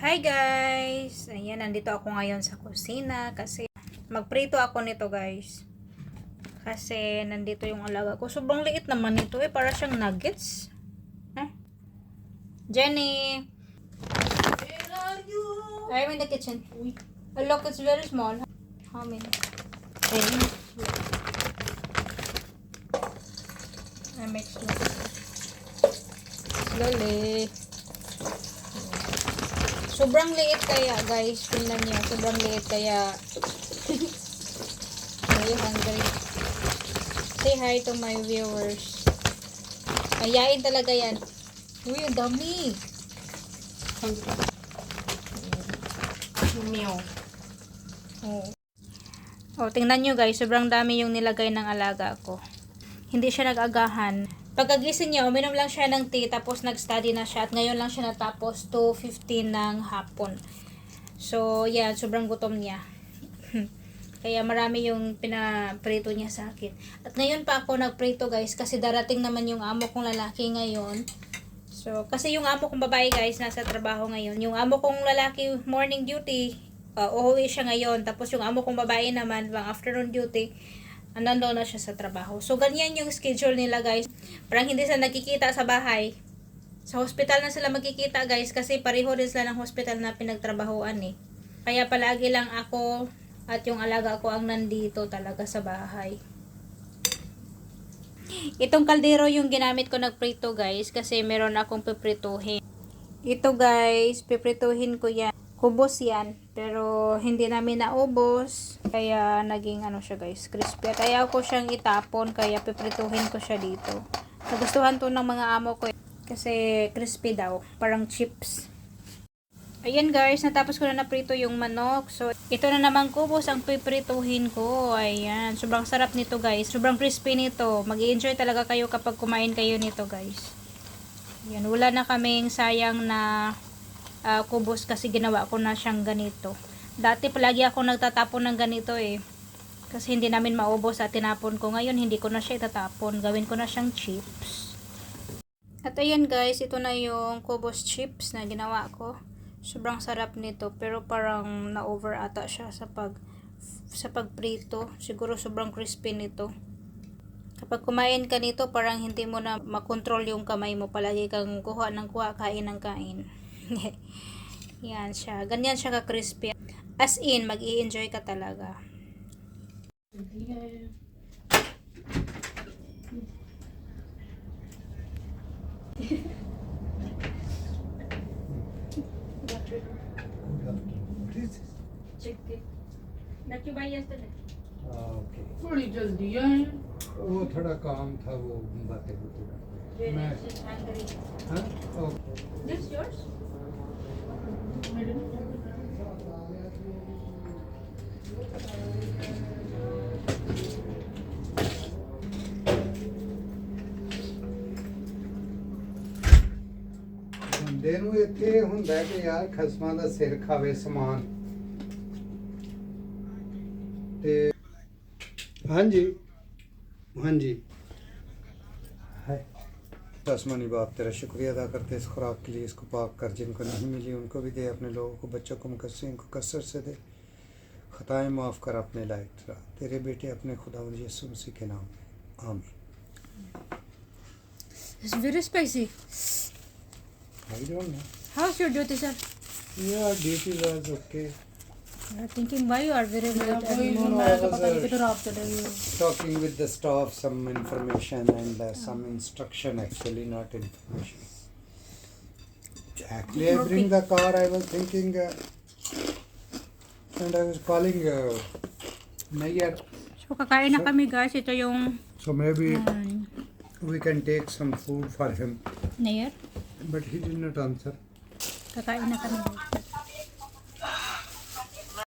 Hi guys! Ayan, nandito ako ngayon sa kusina kasi magprito ako nito guys. Kasi nandito yung alaga ko. Sobrang liit naman nito eh. Para siyang nuggets. Eh? Jenny! Where are you? I'm in the kitchen. Oh, look, it's very small. How many? Ten. I mix it. Slowly. Sobrang liit kaya, guys. Tingnan niyo. Sobrang liit kaya. Very hungry. Say hi to my viewers. Mayain talaga yan. Uy, ang dami. Meow. Oh. Oh, tingnan nyo guys, sobrang dami yung nilagay ng alaga ko. Hindi siya nag-agahan. Pagkagising niya, uminom lang siya ng tea, tapos nag-study na siya, at ngayon lang siya natapos, 2.15 ng hapon. So, yan, sobrang gutom niya. Kaya marami yung pinaprito niya sa akin. At ngayon pa ako nagprito guys, kasi darating naman yung amo kong lalaki ngayon. So, kasi yung amo kong babae guys, nasa trabaho ngayon. Yung amo kong lalaki, morning duty, uh, uuwi siya ngayon. Tapos yung amo kong babae naman, pang afternoon duty, nandun na siya sa trabaho. So, ganyan yung schedule nila guys. Parang hindi sila nakikita sa bahay. Sa hospital na sila magkikita guys, kasi pareho rin sila ng hospital na pinagtrabahoan eh. Kaya palagi lang ako at yung alaga ko ang nandito talaga sa bahay. Itong kaldero yung ginamit ko nagprito guys kasi meron akong piprituhin. Ito guys, piprituhin ko yan. Kubos yan. Pero hindi namin naubos. Kaya naging ano siya guys, crispy. At ayaw ko siyang itapon kaya piprituhin ko siya dito. Nagustuhan to ng mga amo ko eh. Kasi crispy daw. Parang chips. Ayan guys, natapos ko na naprito yung manok. So, ito na naman kubos ang piprituhin ko. Ayan, sobrang sarap nito guys. Sobrang crispy nito. mag enjoy talaga kayo kapag kumain kayo nito guys. Ayan, wala na kaming sayang na ah, kubos kasi ginawa ko na siyang ganito. Dati palagi ako nagtatapon ng ganito eh. Kasi hindi namin maubos at tinapon ko. Ngayon, hindi ko na siya itatapon. Gawin ko na siyang chips. At ayan guys, ito na yung kubos chips na ginawa ko. Sobrang sarap nito pero parang na-over ata siya sa pag sa pagprito. Siguro sobrang crispy nito. Kapag kumain ka nito, parang hindi mo na makontrol yung kamay mo. Palagi kang kuha ng kuha, kain ng kain. Yan siya. Ganyan siya ka-crispy. As in, mag enjoy ka talaga. Check it. Not you buy yesterday. Ah, okay. Fully just the वो थोड़ा काम था वो बातें होती रही मैं हाँ ओके This yours? ਬੰਦੇ ਨੂੰ ਇੱਥੇ ਇਹ ਹੁੰਦਾ ਕਿ ਯਾਰ ਖਸਮਾਂ ਦਾ ਸਿਰ ਖਾਵੇ ਸਮਾਨ ਤੇ ਹਾਂਜੀ है आसमानी बाप तेरा शुक्रिया अदा करते इस खुराक के लिए इसको पाक कर जिनको नहीं मिली उनको भी दे अपने लोगों को बच्चों को मुकसरीन को कसर से दे ख़ताएँ माफ़ कर अपने लायक ठहरा तेरे बेटे अपने खुदा यसु मसीह के नाम में आमीन It's very spicy. I don't know. How's your duty, sir? Yeah, duty was okay. thinking why you are very late talking with the staff some information and uh, some instruction actually not information. Actually i bring the car i was thinking uh, and i was calling uh, mayor. So kakain na kami guys. Ito yung so maybe we can take some food for him. Mayor? But he did not answer. Kakain na kami.